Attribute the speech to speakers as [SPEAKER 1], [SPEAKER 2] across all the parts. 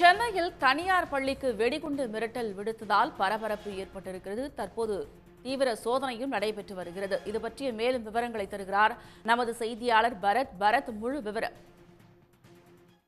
[SPEAKER 1] சென்னையில் தனியார் பள்ளிக்கு வெடிகுண்டு மிரட்டல் விடுத்ததால் பரபரப்பு ஏற்பட்டிருக்கிறது. தற்போது தீவிர சோதனையும் நடைபெற்று வருகிறது. இது பற்றிய மேலும் விவரங்களை தருகிறார் நமது செய்தியாளர் பரத். பரத் முழு விவரம்.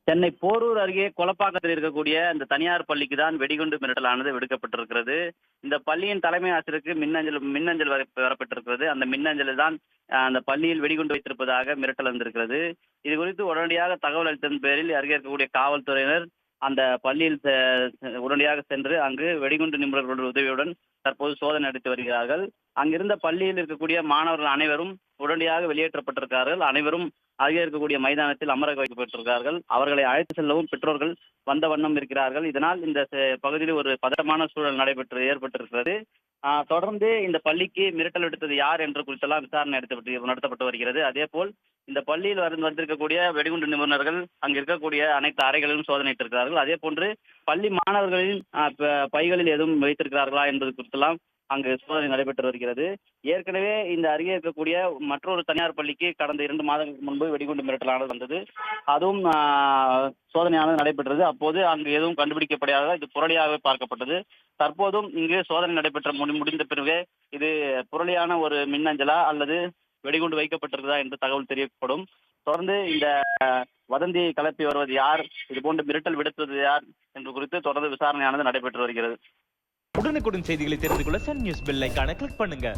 [SPEAKER 2] சென்னை போரூர் அருகே கொலப்பாக்கத்தில் இருக்கக்கூடிய இந்த தனியார் பள்ளிக்கு தான் வெடிகுண்டு மிரட்டலானது விடுக்கப்பட்டிருக்கிறது. இந்த பள்ளியின் தலைமை ஆசிரியருக்கு மின்னஞ்சல் மின்னஞ்சல் வர- வரப்பட்டிருக்கிறது. அந்த மின்னஞ்சலில் தான் அந்த பள்ளியில் வெடிகுண்டு வைத்திருப்பதாக மிரட்டல் வந்திருக்கிறது. இது குறித்து உடனடியாக தகவல் அளித்ததன் பேரில் அருகே இருக்கக்கூடிய காவல்துறையினர் அந்த பள்ளியில் செ- செ- உடனடியாக சென்று அங்கு வெடிகுண்டு நிபுணர்களுடைய உதவியுடன் தற்போது சோதனை நடத்தி வருகிறார்கள். அங்கிருந்த பள்ளியில் இருக்கக்கூடிய மாணவர்கள் அனைவரும் உடனடியாக வெளியேற்றப்பட்டிருக்கிறார்கள். அனைவரும் அருகே இருக்கக்கூடிய மைதானத்தில் அமர வைக்கப்பட்டிருக்கிறார்கள் அவர்களை அழைத்து செல்லவும் பெற்றோர்கள் வந்த வண்ணம் இருக்கிறார்கள். இதனால் இந்த பகுதியில் ஒரு பதட்டமான சூழல் நடைபெற்று ஏற்பட்டிருக்கிறது. ஆஹ், தொடர்ந்து இந்த பள்ளிக்கு மிரட்டல் விடுத்தது யார் என்று குறித்தெல்லாம் விசாரணை நடத்தப்பட்டு நடத்தப்பட்டு வருகிறது. அதே போல் இந்த பள்ளியில் வந்து வந்திருக்கக்கூடிய வெடிகுண்டு நிபுணர்கள் அங்கு இருக்கக்கூடிய அனைத்து அறைகளிலும் சோதனையிட்டிருக்கிறார்கள். அதே போன்று பள்ளி மாணவர்களின் பைகளில் எதுவும் வைத்திருக்கிறார்களா என்பது குறித்தெல்லாம் அங்கு சோதனை நடைபெற்று வருகிறது. ஏற்கனவே இந்த அருகே இருக்கக்கூடிய மற்றொரு தனியார் பள்ளிக்கு கடந்த இரண்டு மாதங்களுக்கு முன்பு வெடிகுண்டு மிரட்டலானது வந்தது. அதுவும் சோதனையானது நடைபெற்றது. அப்போது அங்கு எதுவும் கண்டுபிடிக்கப்படாத இது புரளியாகவே பார்க்கப்பட்டது. தற்போதும் இங்கு சோதனை நடைபெற்ற முடி முடிந்த பிறகு இது புரளியான ஒரு மின்னஞ்சலா அல்லது வெடிகுண்டு வைக்கப்பட்டிருக்கிறதா என்று தகவல் தெரியப்படும். தொடர்ந்து இந்த வதந்தியை கிளப்பி வருவது யார்? இது போன்று மிரட்டல் விடுத்தது யார் என்று குறித்து தொடர்ந்து விசாரணையானது நடைபெற்று வருகிறது.
[SPEAKER 3] உடனுக்குடன் செய்திகளை தெரிந்து கொள்ள சன் நியூஸ் பெல் ஐகானை கிளிக் பண்ணுங்க.